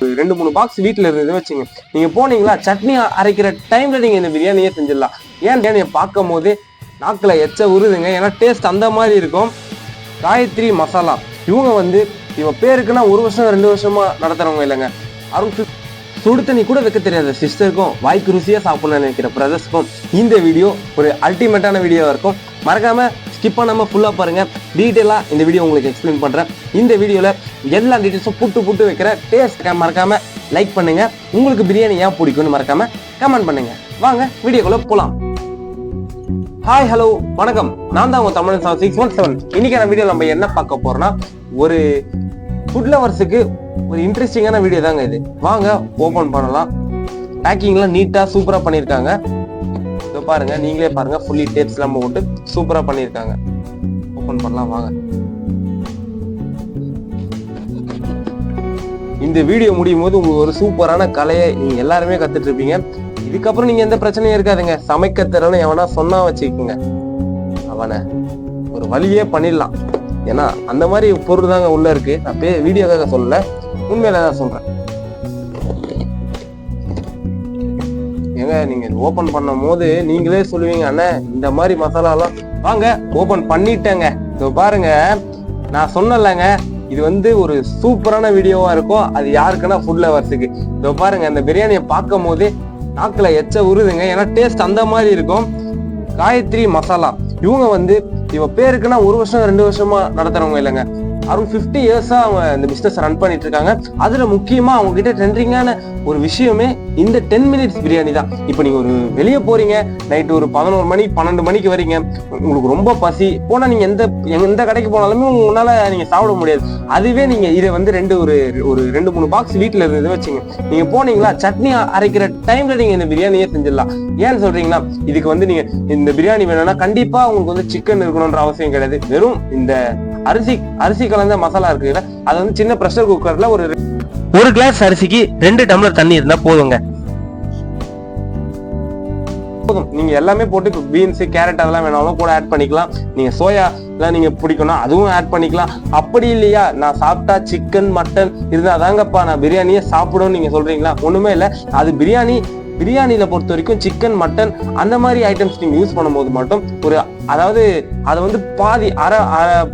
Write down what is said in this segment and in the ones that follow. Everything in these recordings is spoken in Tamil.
ரெண்டு மூணு பாக்ஸ் வீட்டில் இருந்தது வச்சுங்க. நீங்கள் போனீங்களா சட்னி அரைக்கிற டைமில் நீங்கள் இந்த பிரியாணியே செஞ்சிடலாம். ஏன் பிரியாணியை பார்க்கும் போது நாக்கில் எச்ச உருதுங்க. ஏன்னா டேஸ்ட் அந்த மாதிரி இருக்கும். காயத்ரி மசாலா. இவங்க வந்து இவங்க பேருக்குன்னா ஒரு வருஷம் ரெண்டு வருஷமாக நடத்துகிறவங்க இல்லைங்க. அருண் சு- சுடு தண்ணி கூட வைக்க தெரியாத. சிஸ்டருக்கும் வாய்க்கு ருசியாக சாப்பிடணும்னு நினைக்கிற பிரதர்ஸ்க்கும் இந்த வீடியோ ஒரு அல்டிமேட்டான வீடியோவாக இருக்கும். மறக்காமல் ஸ்கிப் பண்ணாம ஃபுல்லாக பாருங்கள் டீட்டெயிலாக இந்த வீடியோ உங்களுக்கு எக்ஸ்பிளைன் பண்ணுறேன் இந்த வீடியோவில் எல்லா டீட்டெயில்ஸும் புட்டு புட்டு வைக்கிற டேஸ்ட் மறக்காமல் லைக் பண்ணுங்கள் உங்களுக்கு பிரியாணி ஏன் பிடிக்கும்னு மறக்காமல் கமெண்ட் பண்ணுங்கள் வாங்க வீடியோக்குள்ளே போகலாம் ஹாய் ஹலோ வணக்கம். நான் தான் உங்கள் Tamil seven six one seven இன்றைக்கான வீடியோ நம்ம என்ன பார்க்க போகிறோம்னா ஒரு ஃபுட் லவர்ஸுக்கு ஒரு இன்ட்ரெஸ்டிங்கான வீடியோ தாங்க இது. வாங்க ஓப்பன் பண்ணலாம். பேக்கிங்லாம் நீட்டாக சூப்பராக பண்ணியிருக்காங்க. இதோ பாருங்க நீங்களே பாருங்க ஃபுல்லி டேப்ஸ் எல்லாம் போட்டு சூப்பரா பண்ணியிருக்காங்க. ஓபன் பண்ணலாம் வாங்க. இந்த வீடியோ முடியும் போது உங்களுக்கு ஒரு சூப்பரான கலையை நீங்க எல்லாருமே கத்துட்டு இருப்பீங்க இதுக்கப்புறம் நீங்க எந்த பிரச்சனையும் இருக்காதுங்க. சமைக்க திறனை எவனா சொன்னா வச்சுக்கோங்க. அவனை ஒரு வழியே பண்ணிடலாம். ஏன்னா அந்த மாதிரி பொருள் தாங்க உள்ள இருக்கு. நான் பே வீடியோக்காக சொல்லல. உண்மையில தான் சொல்றேன். ஏங்க நீங்க ஓபன் பண்ணும் போது நீங்களே சொல்லுவீங்க அண்ணே இந்த மாதிரி மசாலாலாம் வாங்க ஓபன் பண்ணிட்டேங்க. இதோ பாருங்க நான் சொன்னலங்க இது வந்து ஒரு சூப்பரான வீடியோவா இருக்கும். அது யாருக்குன்னா ஃபுட் லவர்ஸுக்கு இதோ பாருங்க அந்த பிரியாணியை பார்க்கும் போது நாக்கில் எச்ச உருதுங்க. ஏன்னா டேஸ்ட் அந்த மாதிரி இருக்கும். காயத்ரி மசாலா. இவங்க வந்து இவ பேருக்குன்னா ஒரு வருஷம் ரெண்டு வருஷமா நடத்துறவங்க இல்லைங்க. அரௌண்ட் ஃபிஃப்டி இயர்ஸாக அவங்க இந்த பிஸ்னஸ் ரன் பண்ணிட்டு இருக்காங்க அதில் முக்கியமாக அவங்க கிட்ட ட்ரெண்டிங்கான ஒரு விஷயமே இந்த டென் மினிட்ஸ் பிரியாணி தான். இப்போ நீங்கள் ஒரு வெளியே போறீங்க நைட்டு ஒரு பதினோரு மணி பன்னெண்டு மணிக்கு வரீங்க உங்களுக்கு ரொம்ப பசி போனால் நீங்கள் எந்த எந்த கடைக்கு போனாலுமே உங்களால் நீங்கள் சாப்பிட முடியாது. அதுவே நீங்கள் இதை வந்து ரெண்டு ஒரு ஒரு ரெண்டு மூணு பாக்ஸ் வீட்டில் இருந்தது வச்சுங்க. நீங்கள் போனீங்களா சட்னி அரைக்கிற டைமில் நீங்கள் இந்த பிரியாணியே செஞ்சிடலாம். ஏன்னு சொல்கிறீங்களா இதுக்கு வந்து நீங்கள் இந்த பிரியாணி வேணும்னா கண்டிப்பாக உங்களுக்கு வந்து சிக்கன் இருக்கணுன்ற அவசியம் கிடையாது. வெறும் இந்த அரிசி அரிசி கலந்த மசாலா இருக்குல்ல அது வந்து சின்ன ப்ரெஷர் குக்கர்ல ஒரு ஒரு கிளாஸ் அரிசிக்கு ரெண்டு டம்ளர் தண்ணி இருந்தா போதுங்க. போதும். நீங்க எல்லாமே போட்டு இப்போ பீன்ஸ் கேரட் அதெல்லாம் வேணாலும் கூட ஆட் பண்ணிக்கலாம். நீங்க சோயா எல்லாம் நீங்க பிடிக்கணும் அதுவும் ஆட் பண்ணிக்கலாம். அப்படி இல்லையா? நான் சாப்பிட்டா சிக்கன் மட்டன் இருந்தா தாங்கப்பா நான் பிரியாணியே சாப்பிடும்னு நீங்க சொல்றீங்களா? ஒண்ணுமே இல்லை. அது பிரியாணி பிரியாணியில் பொறுத்த வரைக்கும் சிக்கன் மட்டன் அந்த மாதிரி ஐட்டம்ஸ் நீங்கள் யூஸ் பண்ணும்போது மட்டும் ஒரு அதாவது அதை வந்து பாதி அரை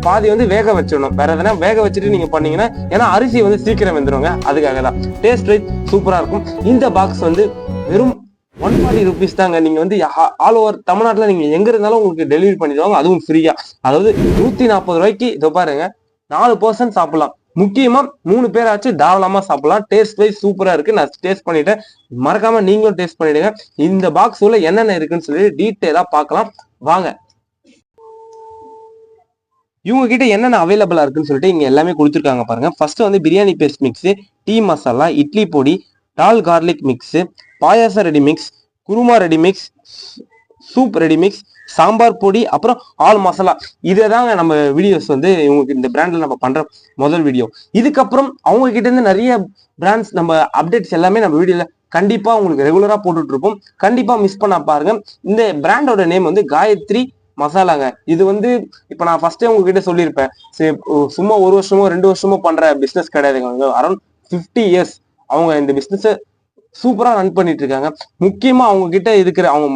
பாதி வந்து வேக வச்சிடணும். வேற எதனா வேக வச்சுட்டு நீங்கள் பண்ணீங்கன்னா ஏன்னா அரிசி வந்து சீக்கிரம் வந்துடுங்க அதுக்காக தான். டேஸ்ட் வைஸ் சூப்பராக இருக்கும். இந்த பாக்ஸ் வந்து வெறும் ஒன் ஃபார்ட்டி ருபீஸ் தாங்க. நீங்கள் வந்து ஆல் ஓவர் தமிழ்நாட்டில் நீங்கள் எங்கே இருந்தாலும் உங்களுக்கு டெலிவரி பண்ணிடுவாங்க. அதுவும் ஃப்ரீயாக அதாவது நூற்றி நாற்பது ரூபாய்க்கு இதை பாருங்க நாலு பர்சன்ட் சாப்பிடலாம். முக்கியமா மூணு பேராச்சும் தாராளமா சாப்பிடலாம். டேஸ்ட் வைஸ் சூப்பரா இருக்கு. நான் டேஸ்ட் பண்ணிட்டேன். மறக்காம நீங்களும் டேஸ்ட் பண்ணிடுங்க. இந்த பாக்ஸ் உள்ள என்னென்ன இருக்குன்னு சொல்லி டீட்டெயிலா பார்க்கலாம். வாங்க. இவங்க கிட்ட என்னென்ன அவைலபிளா இருக்குன்னு சொல்லிட்டு இங்க எல்லாமே கொடுத்துருக்காங்க பாருங்க. ஃபர்ஸ்ட் வந்து biryani paste mix tea masala idli பொடி dal garlic mix payasam ready mix kurma ready mix soup ready mix sambar பொடி அப்புறம் ஆல் மசாலா. இதை தாங்க நம்ம வீடியோஸ் வந்து இவங்களுக்கு இந்த பிராண்டில் நம்ம பண்ணுற முதல் வீடியோ இதுக்கப்புறம் அவங்க கிட்டேருந்து நிறைய பிராண்ட்ஸ் நம்ம அப்டேட்ஸ் எல்லாமே நம்ம வீடியோவில் கண்டிப்பாக உங்களுக்கு ரெகுலராக போட்டுட்ருப்போம். கண்டிப்பாக மிஸ் பண்ண பாருங்க. இந்த பிராண்டோட நேம் வந்து காயத்ரி மசாலாங்க. இது வந்து இப்போ நான் ஃபர்ஸ்டே உங்ககிட்ட சொல்லியிருப்பேன். சரி, சும்மா ஒரு வருஷமோ ரெண்டு வருஷமோ பண்ணுற பிஸ்னஸ் கிடையாதுங்க அரௌண்ட் ஃபிஃப்டி இயர்ஸ் அவங்க இந்த பிஸ்னஸை சூப்பராக ரன் பண்ணிட்டு இருக்காங்க. முக்கியமாக அவங்க கிட்ட இருக்கிற அவங்க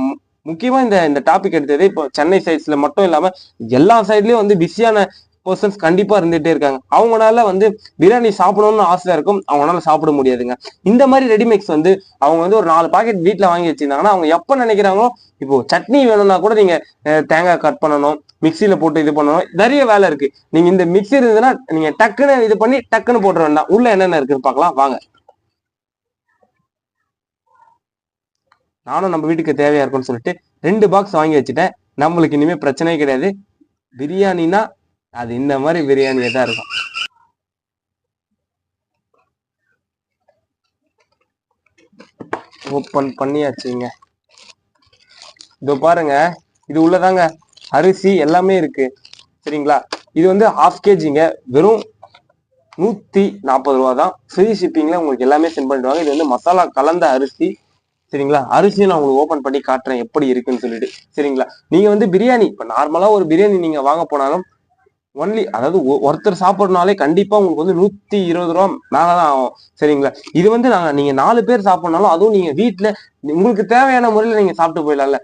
முக்கியமா இந்த இந்த டாபிக் எடுத்தது இப்போ சென்னை சைட்ஸ்ல மட்டும் இல்லாம எல்லா சைட்லயும் வந்து பிஸியான பர்சன்ஸ் கண்டிப்பா இருந்துட்டே இருக்காங்க. அவங்களால வந்து பிரியாணி சாப்பிடணும்னு ஆசையா இருக்கும் அவங்களால சாப்பிட முடியாதுங்க. இந்த மாதிரி ரெடிமேக்ஸ் வந்து அவங்க வந்து ஒரு நாலு பாக்கெட் வீட்டுல வாங்கி வச்சிருந்தாங்கன்னா அவங்க எப்ப நினைக்கிறாங்களோ இப்போ சட்னி வேணும்னா கூட நீங்க தேங்காய் கட் பண்ணணும் மிக்சியில போட்டு இது பண்ணணும் நிறைய வேலை இருக்கு. நீங்க இந்த மிக்ஸி இருந்ததுன்னா நீங்க டக்குன்னு இது பண்ணி டக்குன்னு போட்டுற வேண்டாம். உள்ள என்னென்ன இருக்குன்னு பார்க்கலாம். வாங்க. நானும் நம்ம வீட்டுக்கு தேவையா இருக்கும்னு சொல்லிட்டு ரெண்டு பாக்ஸ் வாங்கி வச்சுட்டேன். நம்மளுக்கு இனிமே பிரச்சனையே கிடையாது. பிரியாணினா அது இந்த மாதிரி பிரியாணியே தான் இருக்கும். ஓப்பன் பண்ணியாச்சுங்க. இதோ பாருங்க. இது உள்ளதாங்க. அரிசி எல்லாமே இருக்கு. சரிங்களா? இது வந்து ஹாஃப் கேஜிங்க வெறும் நூத்தி நாற்பது ரூபா தான் ஃப்ரீ ஷிப்பிங்ல உங்களுக்கு எல்லாமே சென்ட் பண்ணிடுவாங்க இது வந்து மசாலா கலந்த அரிசி. சரிங்களா? அரிசியை நான் உங்களுக்கு ஓபன் பண்ணி காட்டுறேன் எப்படி இருக்குன்னு சொல்லிட்டு. சரிங்களா? நீங்க வந்து பிரியாணி இப்ப நார்மலா ஒரு பிரியாணி நீங்க வாங்க போனாலும் ஒன்லி அதாவது ஒ- ஒருத்தர் சாப்பிட்றனாலே கண்டிப்பா உங்களுக்கு வந்து நூத்தி இருபது ரூபா மேலதான் ஆகும். சரிங்களா? இது வந்து நாங்க நீங்க நாலு பேர் சாப்பிடனாலும் அதுவும் நீங்க வீட்டுல உங்களுக்கு தேவையான முறையில நீங்க சாப்பிட்டு போயிடலாம்ல.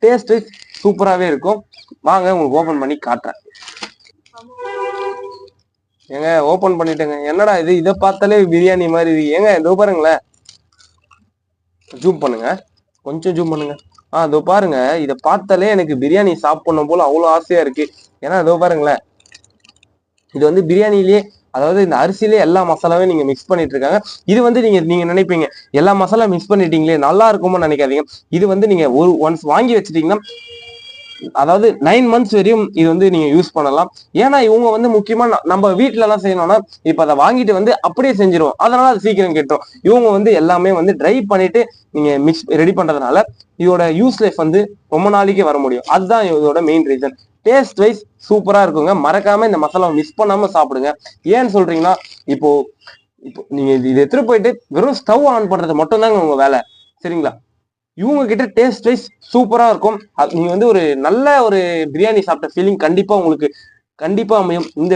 டேஸ்ட் சூப்பராகவே இருக்கும். வாங்க உங்களுக்கு ஓபன் பண்ணி காட்டுறேன். ஏங்க ஓபன் பண்ணிட்டேங்க. என்னடா இது? இதை பார்த்தாலே பிரியாணி மாதிரி இருக்கு. ஏங்க இதோ பாருங்களேன். ஜூம் பண்ணுங்க. கொஞ்சம் ஜூம் பண்ணுங்க. ஆ இதோ பாருங்க. இதை பார்த்தாலே எனக்கு பிரியாணி சாப்பிடணும் போல அவ்வளோ ஆசையா இருக்கு. ஏன்னா அதோ பாருங்களேன். இது வந்து பிரியாணிலேயே அதாவது இந்த அரிசியிலே எல்லா மசாலாவையும் நீங்க மிக்ஸ் பண்ணிட்டு இருக்காங்க இது வந்து நீங்க நீங்க நினைப்பீங்க எல்லா மசாலா மிக்ஸ் பண்ணிட்டீங்களே நல்லா இருக்குமோ நினைக்காதீங்க. இது வந்து நீங்க ஒரு ஒன்ஸ் வாங்கி வச்சிட்டீங்கன்னா அதாவது நைன் மந்த்ஸ் வரையும் இது வந்து நீங்க யூஸ் பண்ணலாம். ஏன்னா இவங்க வந்து முக்கியமா ந- நம்ம வீட்டுல எல்லாம் செய்யணும்னா இப்ப அதை வாங்கிட்டு வந்து அப்படியே செஞ்சிருவோம். அதனால அது சீக்கிரம் கெட்டுரும். இவங்க வந்து எல்லாமே வந்து ட்ரை பண்ணிட்டு நீங்க மிக்ஸ் ரெடி பண்றதுனால இதோட யூஸ் லைஃப் வந்து ரொம்ப நாளைக்கு வர முடியும். அதுதான் இதோட மெயின் ரீசன் டேஸ்ட் வைஸ் சூப்பரா இருக்குங்க. மறக்காம இந்த மசாலாவை மிஸ் பண்ணாம சாப்பிடுங்க. ஏன்னு சொல்றீங்கன்னா இப்போ இப்போ நீங்க இது இது எடுத்துட்டு போயிட்டு வெறும் ஸ்டவ் ஆன் பண்றது மட்டும் தாங்க உங்க வேலை. சரிங்களா? இவங்க கிட்ட டேஸ்ட் வைஸ் சூப்பரா இருக்கும். நீங்க வந்து ஒரு நல்ல ஒரு பிரியாணி சாப்பிட்ட ஃபீலிங் கண்டிப்பா உங்களுக்கு கண்டிப்பா அமையும். இந்த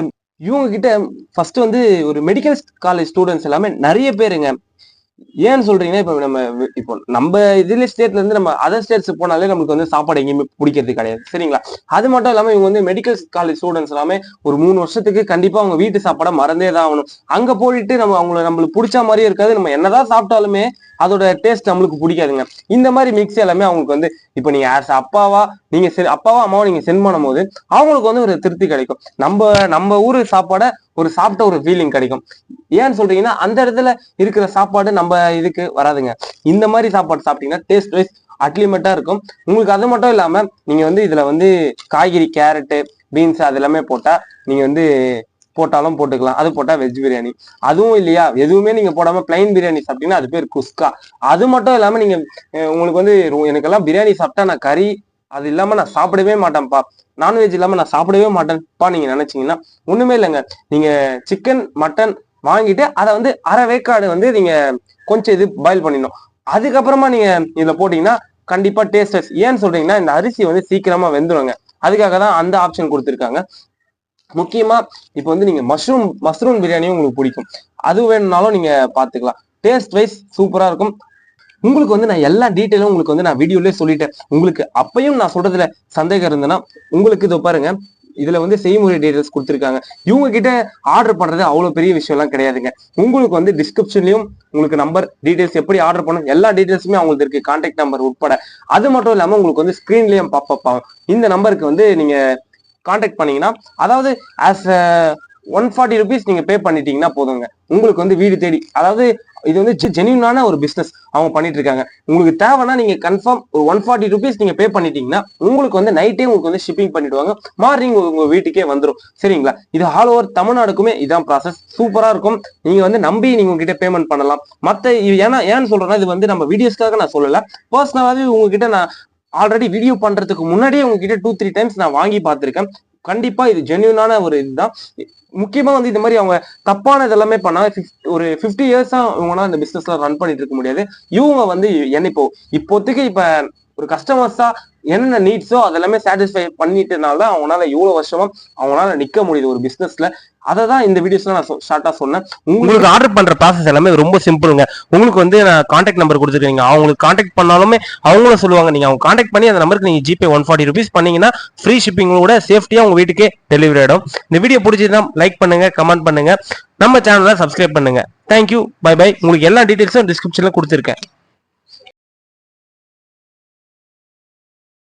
இவங்க கிட்ட ஃபர்ஸ்ட் வந்து ஒரு மெடிக்கல் காலேஜ் ஸ்டூடெண்ட்ஸ் எல்லாமே நிறைய பேருங்க. ஏன்னு சொல்றீங்கன்னா இப்போ நம்ம இப்போ நம்ம இதுல ஸ்டேட்ல இருந்து நம்ம அதர் ஸ்டேட்ஸ் போனாலே நமக்கு வந்து சாப்பாடு எங்கேயுமே பிடிக்கிறது கிடையாது. சரிங்களா? அது மட்டும் இல்லாம இவங்க வந்து மெடிக்கல் காலேஜ் ஸ்டூடெண்ட்ஸ் எல்லாமே ஒரு மூணு வருஷத்துக்கு கண்டிப்பா அவங்க வீட்டு சாப்பாடை மறந்தே தான் ஆகணும். அங்க போயிட்டு நம்ம அவங்கள நம்மளுக்கு பிடிச்ச மாதிரியே இருக்காது. நம்ம என்னதான் சாப்பிட்டாலுமே அதோட டேஸ்ட் நம்மளுக்கு பிடிக்காதுங்க. இந்த மாதிரி மிக்ஸ் எல்லாமே அவங்களுக்கு வந்து இப்போ நீங்க ஆஸ் அப்பாவா நீங்க செ- அப்பாவா அம்மாவா நீங்க சென்ட் பண்ணும்போது அவங்களுக்கு வந்து ஒரு திருப்தி கிடைக்கும். நம்ம நம்ம ஊரு சாப்பாடை ஒரு சாப்பிட்ட ஒரு ஃபீலிங் கிடைக்கும். ஏன்னு சொல்றீங்கன்னா அந்த இடத்துல இருக்கிற சாப்பாடு நம்ம இதுக்கு வராதுங்க. இந்த மாதிரி சாப்பாடு சாப்பிட்டீங்கன்னா டேஸ்ட் வைஸ் அட்லிமெண்டா இருக்கும். உங்களுக்கு அது மட்டும் இல்லாம நீங்க வந்து இதுல வந்து காய்கறி கேரட்டு பீன்ஸ் அது எல்லாமே போட்டா நீங்க வந்து போட்டாலும் போட்டுக்கலாம். அது போட்டா வெஜ் பிரியாணி அதுவும் இல்லையா? எதுவுமே நீங்க போடாம பிளைன் பிரியாணி சாப்பிட்டீங்கன்னா அது பேர் குஸ்கா. அது மட்டும் இல்லாம நீங்க உங்களுக்கு வந்து எனக்கெல்லாம் பிரியாணி சாப்பிட்டா நான் கறி அது இல்லாம நான் சாப்பிடவே மாட்டேன்ப்பா. நான்வெஜ் இல்லாம நான் சாப்பிடவே மாட்டேன்ப்பா நீங்க நினைச்சீங்கன்னா ஒண்ணுமே இல்லைங்க. நீங்க சிக்கன் மட்டன் வாங்கிட்டு அதை வந்து அரை வேக்காடு வந்து நீங்க கொஞ்சம் இது பாயில் பண்ணிடணும். அதுக்கப்புறமா நீங்க இதுல போட்டீங்கன்னா கண்டிப்பா டேஸ்ட் ஏன்னு சொல்றீங்கன்னா இந்த அரிசி வந்து சீக்கிரமா வெந்துருங்க. அதுக்காக தான் அந்த ஆப்ஷன் கொடுத்துருக்காங்க. முக்கியமா இப்போ வந்து நீங்க மஷ்ரூம் மஷ்ரூம் பிரியாணியும் உங்களுக்கு பிடிக்கும். அது வேணும்னாலும் நீங்க பாத்துக்கலாம் டேஸ்ட் வைஸ் சூப்பரா இருக்கும். உங்களுக்கு வந்து நான் எல்லா டீட்டெயிலும் உங்களுக்கு வந்து நான் வீடியோலேயே சொல்லிட்டேன். உங்களுக்கு அப்பையும் நான் சொல்றதுல சந்தேகம் இருந்ததுன்னா உங்களுக்கு இதை பாருங்க. இதுல வந்து செய்முறை டீடைல்ஸ் கொடுத்துருக்காங்க. இவங்க கிட்ட ஆர்டர் பண்றது அவ்வளவு பெரிய விஷயம் எல்லாம் கிடையாதுங்க. உங்களுக்கு வந்து டிஸ்கிரிப்ஷன்லயும் உங்களுக்கு நம்பர் டீடைல்ஸ் எப்படி ஆர்டர் பண்ணணும் எல்லா டீடைல்ஸுமே அவங்களுக்கு இருக்கு. கான்டாக்ட் நம்பர் உட்பட. அது மட்டும் இல்லாம உங்களுக்கு வந்து ஸ்கிரீன்லயும் பாப்பப் ஆகும். இந்த நம்பருக்கு வந்து நீங்க கான்டாக்ட் பண்ணீங்கன்னா அதாவது ஆஸ் ஒன் ஃபார்ட்டி ருபீஸ் நீங்க பே பண்ணிட்டீங்கன்னா போதுங்க. உங்களுக்கு வந்து வீடு தேடி அதாவது இது வந்து ஜெனியூனான ஒரு பிசினஸ் அவங்க பண்ணிட்டு இருக்காங்க உங்களுக்கு தேவைன்னா நீங்க கன்ஃபார்ம் ஒரு ஒன் ஃபார்ட்டி ருபீஸ் நீங்க பே பண்ணிட்டீங்கன்னா உங்களுக்கு வந்து நைட்டே உங்களுக்கு வந்து ஷிப்பிங் பண்ணிடுவாங்க. மார்னிங் உங்க வீட்டுக்கே வந்துடும் சரிங்களா? இது ஆல் ஓவர் தமிழ்நாடுக்குமே இதான் ப்ராசஸ் சூப்பரா இருக்கும். நீங்க வந்து நம்பி நீங்க உங்ககிட்ட பேமெண்ட் பண்ணலாம். மத்த இது ஏன்னா ஏன்னு சொல்றேன்னா இது வந்து நம்ம வீடியோஸ்க்காக நான் சொல்லல. பர்சனலாவே உங்ககிட்ட நான் ஆல்ரெடி வீடியோ பண்றதுக்கு முன்னாடியே உங்ககிட்ட டூ த்ரீ டைம்ஸ் நான் வாங்கி பார்த்திருக்கேன். கண்டிப்பா இது ஜென்யூனான ஒரு இதுதான். முக்கியமா வந்து இந்த மாதிரி அவங்க தப்பான இதெல்லாமே பண்ணா ஒரு ஃபிஃப்டி இயர்ஸா இவங்களால இந்த பிசினஸ்ல ரன் பண்ணிட்டு இருக்க முடியாது. இவங்க வந்து என்ன இப்போ இப்போதைக்கு இப்ப ஒரு கஸ்டமர்ஸா என்ன நீட்ஸோ அதெல்லாமே சாட்டிஸ்ஃபை பண்ணிட்டனால தான் அவங்களால இவ்வளவு வருஷமா அவங்களால நிக்க முடியுது ஒரு பிசினஸ்ல அதை தான் இந்த வீடியோஸ்ல நான் ஷார்ட்டா சொன்னேன். உங்களுக்கு ஆர்டர் பண்ற ப்ராசஸ் எல்லாமே ரொம்ப சிம்பிளுங்க உங்களுக்கு வந்து நான் கான்டாக்ட் நம்பர் கொடுத்துருக்கீங்க. அவங்களுக்கு கான்டாக்ட் பண்ணாலுமே அவங்களும் சொல்லுவாங்க நீங்க அவங்க கான்டாக்ட் பண்ணி அந்த நம்பருக்கு நீங்க ஜிபே ஒன் ஃபார்ட்டி ருபீஸ் பண்ணீங்கன்னா ஃப்ரீ ஷிப்பிங்கோட சேஃப்டியா உங்க வீட்டுக்கே டெலிவரி ஆயிடும். இந்த வீடியோ பிடிச்சதுன்னா லைக் பண்ணுங்க கமெண்ட் பண்ணுங்க. நம்ம சேனலை சப்ஸ்கிரைப் பண்ணுங்க. தேங்க்யூ பை பை உங்களுக்கு எல்லா டீடைல்ஸும் டிஸ்கிரிப்ஷன்ல கொடுத்துருக்கேன்.